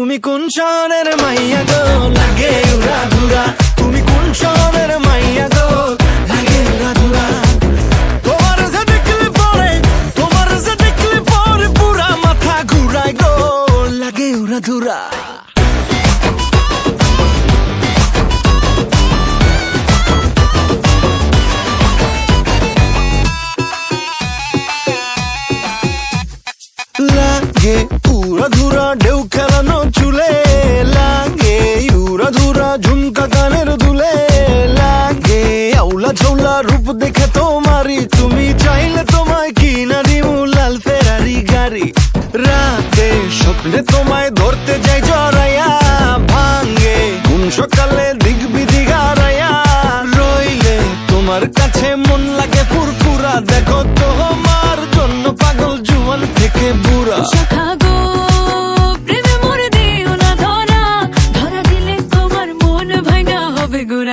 তুমি কোন শহরের মাইয়া গো? লাগে উড়া ধুরা। তুমি কোন শহরের মাইয়া গো? লাগে উড়া ধুরা। তোমার যে দেখলে পরে, তোমার যে দেখলে পরে পুরা মাথা ঘুরায় গো। লাগে উড়া ধুরা। লাগে খেলানো চুলে লাগে ইউরা ধুরা ঝুমকা কানের দুলে লাগে। আউলা ঝৌলা রূপ দেখে তোমারি তুমি চাইলে তোমায় কিনা দিউ লাল ফেরারি গাড়ি। রাতে স্বপ্নে তোমায় ধরতে